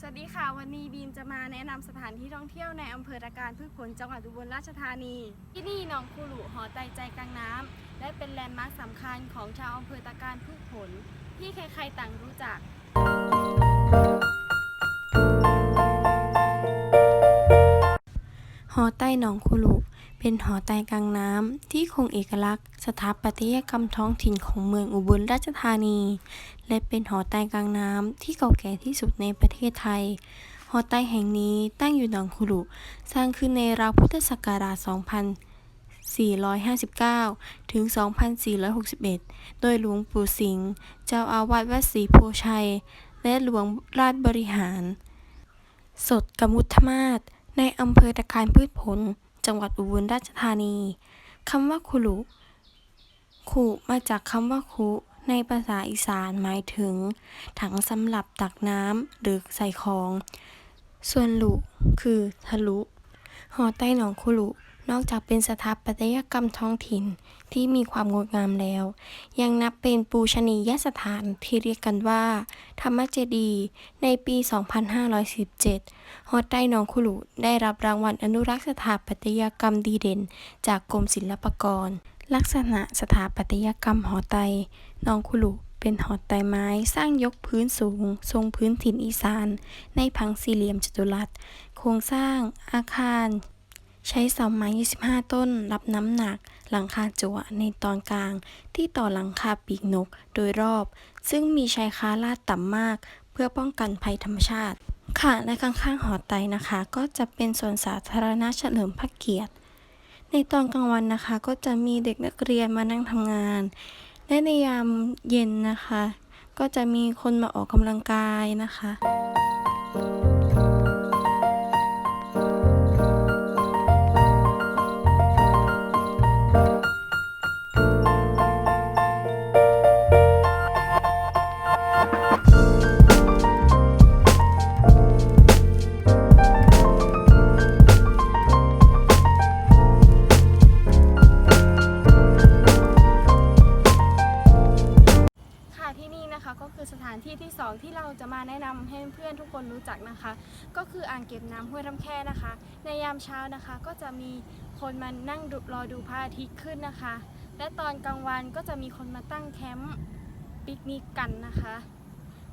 สวัสดีค่ะวันนี้บีมจะมาแนะนำสถานที่ท่องเที่ยวในอำเภอตะการพืชผลจังหวัดอุบลราชธานี ที่นี่หนองคูหลุหอไตใจกลางน้ำและเป็นแลนด์มาร์คสำคัญของชาวอำเภอตะการพืชผล ที่ใครๆต่างรู้จัก หอใต้หนองคุลุ เป็นหอใต้กลางน้ำที่คงเอกลักษณ์ สถาปัตยกรรมท้องถิ่นของเมืองอุบลราชธานี และเป็นหอใต้กลางน้ำที่เก่าแก่ที่สุดในประเทศไทย หอใต้แห่งนี้ตั้งอยู่หนองคุลุสร้างขึ้นในราวพุทธศักราช 2459 ถึง 2461 โดยหลวงปู่สิงห์เจ้าอาวาสวัดศรีโพชัย และหลวงราชบริหาร สดกมุทมาศในอำเภอตะการพืชผล จังหวัดอุบลราชธานีคำว่าคุลุขุมาจากคำว่าคุในภาษาอีสานหมายถึง ถังสำหรับตักน้ำหรือใส่ของ ส่วนหลุคือทะลุ หอใต้หนองคุลุ นอกจากเป็นสถาปัตยกรรมท้องถิ่นที่มีความงดงามแล้ว ยังนับเป็นปูชนียสถานที่เรียกกันว่า ธรรมเจดีในปี 2517ฮอดใต้นองคุลุได้รับรางวัลอนุรักษ์สถาปัตยกรรมดีเด่น จากกรมศิลปากร ลักษณะสถาปัตยกรรมหอไตหนองคุลุเป็นหอไตไม้สร้างยกพื้นสูง ทรงพื้นถิ่นอีสาน ในพังสี่เหลี่ยมจัตุรัส โครงสร้าง อาคาร ใช้เสาไม้ 25 ต้น รับน้ำหนัก หลังคาจั่วในตอนกลาง ที่ต่อหลังคาปีกนกโดยรอบ ซึ่งมีชายคาลาดต่ำมาก เพื่อป้องกันภัยธรรมชาติ ค่ะ และข้างๆหอไตนะคะ ก็จะเป็นสวนสาธารณะเฉลิมพระเกียรติ ในตอนกลางวันนะคะ ก็จะมีเด็กนักเรียนมานั่งทำงาน และในยามเย็นนะคะ ก็จะมีคนมาออกกำลังกายนะคะ นี่นะคะ ก็คือสถานที่ที่สองที่เราจะมาแนะนำให้เพื่อนทุกคนรู้จักนะคะ ก็คืออ่างเก็บน้ำห้วยลำแค่นะคะ ในยามเช้านะคะก็จะมีคนมานั่งรอดูพระอาทิตย์ขึ้นนะคะ และตอนกลางวันก็จะมีคนมาตั้งแคมป์ปิกนิกกันนะคะ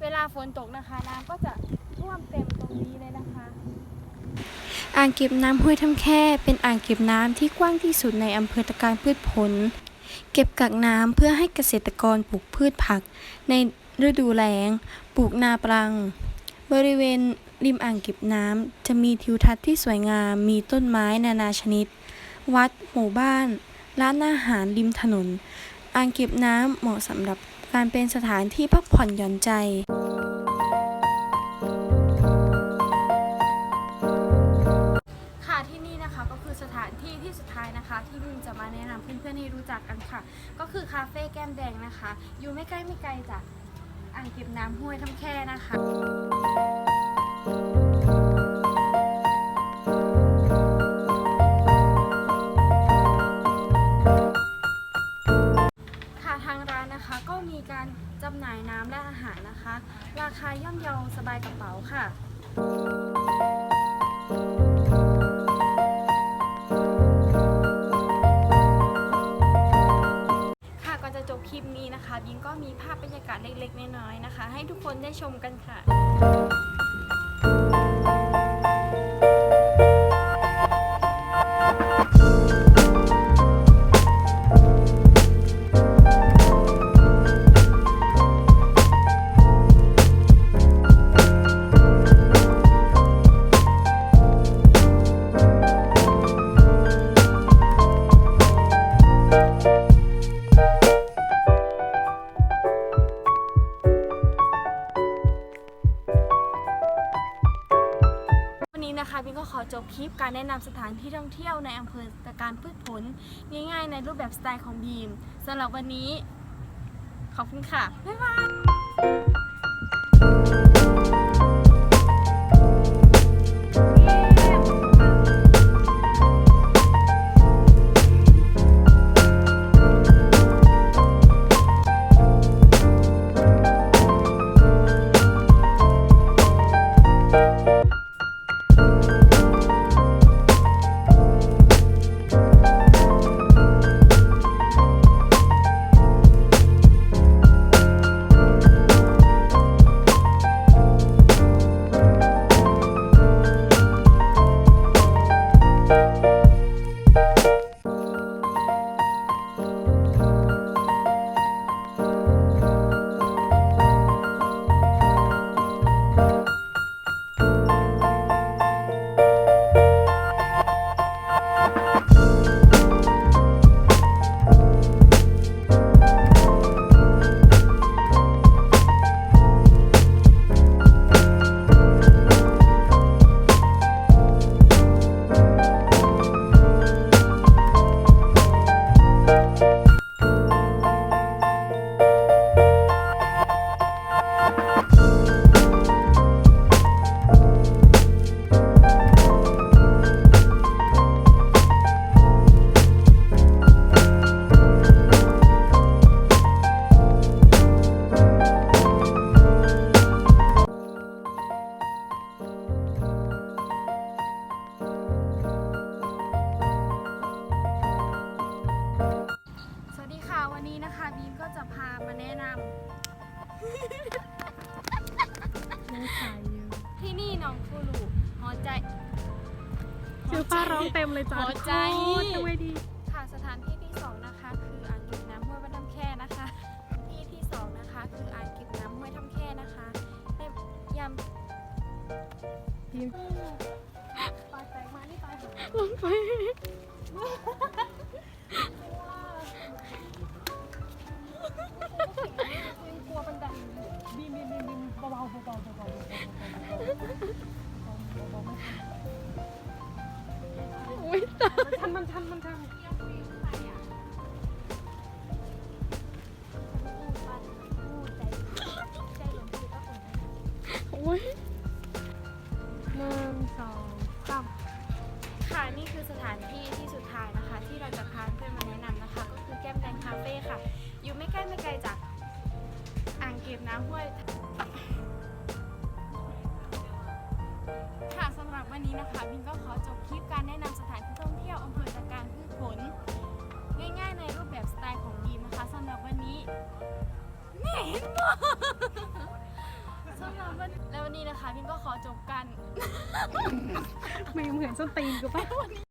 เวลาฝนตกนะคะน้ำก็จะท่วมเต็มตรงนี้เลยนะคะอ่างเก็บน้ำห้วยทำแค่ เป็นอ่างเก็บน้ำที่กว้างที่สุดในอำเภอตะการพืชผล เก็บกักน้ำเพื่อให้เกษตรกรปลูกพืชผัก ในฤดูแล้ง ปลูกนาปรัง บริเวณริมอ่างเก็บน้ำจะมีทิวทัศน์ที่สวยงาม มีต้นไม้นานาชนิด วัด หมู่บ้าน ร้านอาหารริมถนน อ่างเก็บน้ำเหมาะสำหรับการเป็นสถานที่พักผ่อนหย่อนใจ ถานที่ที่สุดท้ายนะคะ ที่บิมจะมาแนะนำเพื่อนๆให้รู้จักกันค่ะ ก็คือคาเฟ่แก้มแดงนะคะ อยู่ไม่ใกล้ไม่ไกลจากอ่างเก็บน้ำห้วยทำแค่นะคะค่ะทางร้านนะคะก็มีการจำหน่ายน้ำและอาหารนะคะ ราคาย่อมเยาสบายกระเป๋าค่ะค่ะ นี้นะคะบิงก็มีภาพบรรยากาศเล็กๆน้อยๆนะคะ ให้ทุกคนได้ชมกันค่ะ จบคลิปการแนะนำสถานที่ท่องเที่ยวในอำเภอตะการพืชผล ง่ายๆในรูปแบบสไตล์ของบีมสำหรับวันนี้ ขอบคุณค่ะ บ๊ายบาย you วันนี้นะคะบีมก็จะพามาแนะนำที่นี่น้องฟูรูหอใจชื่อป้าร้องเต็มเลยจ้าหอใจทำไมดี ค่ะสถานที่ที่สองนะคะคืออ่างเก็บน้ำห้วยบ้านน้ำแค่นะคะ ที่ที่สองนะคะคืออ่างเก็บน้ำห้วยท่าแค่นะคะในยามบีมปลาแตงมานี่ปลาลงไป มันชันมันชันมันชันโอ้ยหนึ่งสองสามค่ะนี่คือสถานที่ที่สุดท้ายนะคะ ที่เราจะพาเพื่อนมาแนะนำนะคะ ก็คือแก้มแดงคาเฟ่ค่ะ อยู่ไม่ใกล้ไม่ไกลจากอ่างเก็บน้ำห้วยค่ะสำหรับวันนี้นะคะบินก็ขอ นี่เห็นบ่สำหรับวันแล้ววันนี้นะคะพิมก็ขอจบกัน ไม่เหมือนส้นตีนกูปะ